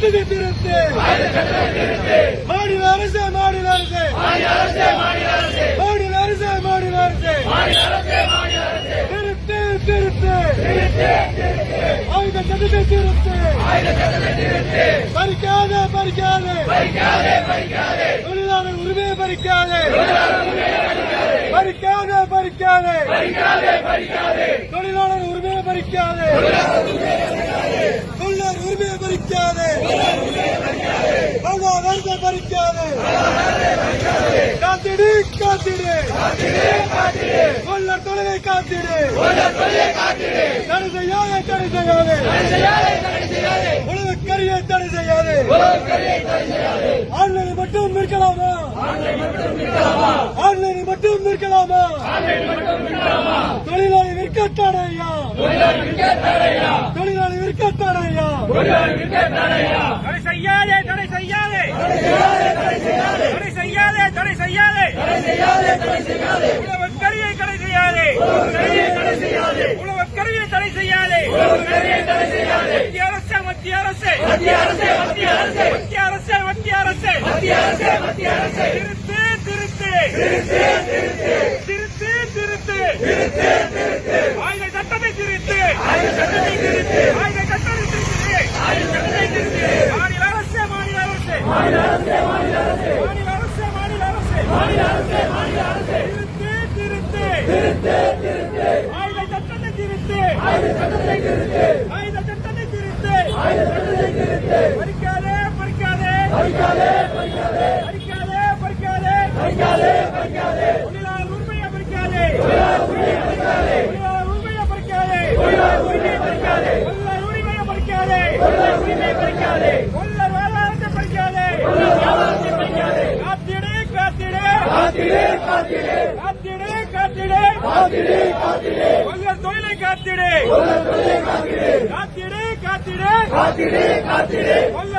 சட்டத்தை திருத்து மாநில அரசு மாநில அரசு. மாநில அரசு மாநில அரசு. திருத்து திருத்து. ஆயுத சட்டத்தை திருத்து. பறிக்காத பறிக்காத. தொழிலாளர் உரிமையை பறிக்காத. பறிக்காத பறிக்காத. தொழிலாளர் உரிமையை பறிக்காத தொழிலாளர் உரிமையை பறிக்காதே வாழ்வாதாரத்தை பறிக்காதே காத்திடு காத்திடு கொள்ளர் தொழிலை காத்திடு. தடை செய்யாதே தடை செய்யாதே உணவு கரியை தடை செய்யாதே ஆன்லைனில் மட்டும் இருக்கலாமா ஆன்லைனில் மட்டும் இருக்கலாமா தொழிலாளி விற்க தடையா தொழிலாளி விற்க தடையா தடை செய்யாதே தடை செய்யாதே தடை செய்யாதே தடை செய்யாதே உழவர் கரியை தடை செய்யாதே உழவர் கரியை தடை செய்யாதே. மத்திய அரசு மத்திய அரசு. மத்திய அரசு மத்திய அரசு. மத்திய அரசு மத்திய அரசு. திருத்து திருத்து. திருத்து திருத்து திருத்து ஆயுத சட்டத்தை திருத்து ஆயுத சட்டத்தை திருத்து ஆயுத சட்டத்தை திருத்து ஆயுத சட்டத்தை திருத்து பறிக்காதே பறிக்காதே. பறிக்காதே பறிக்காதே. பறிக்காதே பறிக்காதே. பறிக்காதே பறிக்காதே. தொழிலாளர் உரிமையை பறிக்காதே. தொழிலாளர் உரிமையை பறிக்காதே. தொழிலாளர் உரிமையை பறிக்காதே. தொழிலாளர் உரிமையை பறிக்காதே. தொழிலாளர் உரிமையை பறிக்காதே. தொழிலாளர் உரிமையை பறிக்காதே. தொழிலாளர் வாழ்வாதாரத்தை பறிக்காதே. தொழிலாளர் வாழ்வாதாரத்தை பறிக்காதே. காத்திடு. காத்திடு காத்திடு. காத்திடு. காத்திடு காத்திடு காத்திடு. தொழிலாளர் தொழிலை காத்திடு. தொழிலாளர் தொழிலை காத்திடு. காத்திடு காத்திடு. காத்திடு காத்திடு. தொழிலாளர்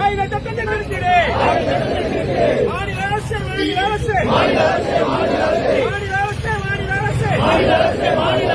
ஆயுத சட்டத்தை நிறுத்திடு மாநில அரசு மாநில அரசு மாநில அரசு மாநில அரசு மாநில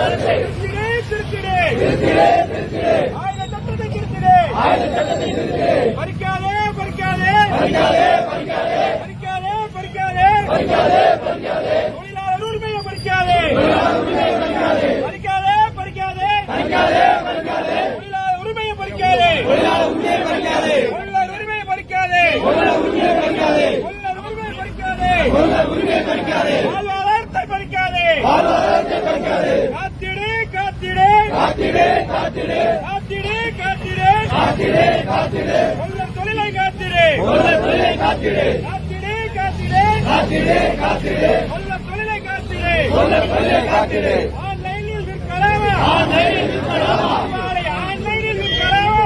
காத்திடு காத்திடு. காத்திடு காத்திடு. காத்திடு காத்திடு. காத்திடு காத்திடு. தொழிலாளர் தொழிலை காத்திடு. தொழிலாளர் தொழிலை காத்திடு. காத்திடு காத்திடு. காத்திடு காத்திடு. தொழிலாளர் தொழிலை காத்திடு. தொழிலாளர் தொழிலை காத்திடு. ஆன்லைனில் விற்கலாமா? ஆன்லைனில் விற்கலாமா? ஆன்லைனில் விற்கலாமா?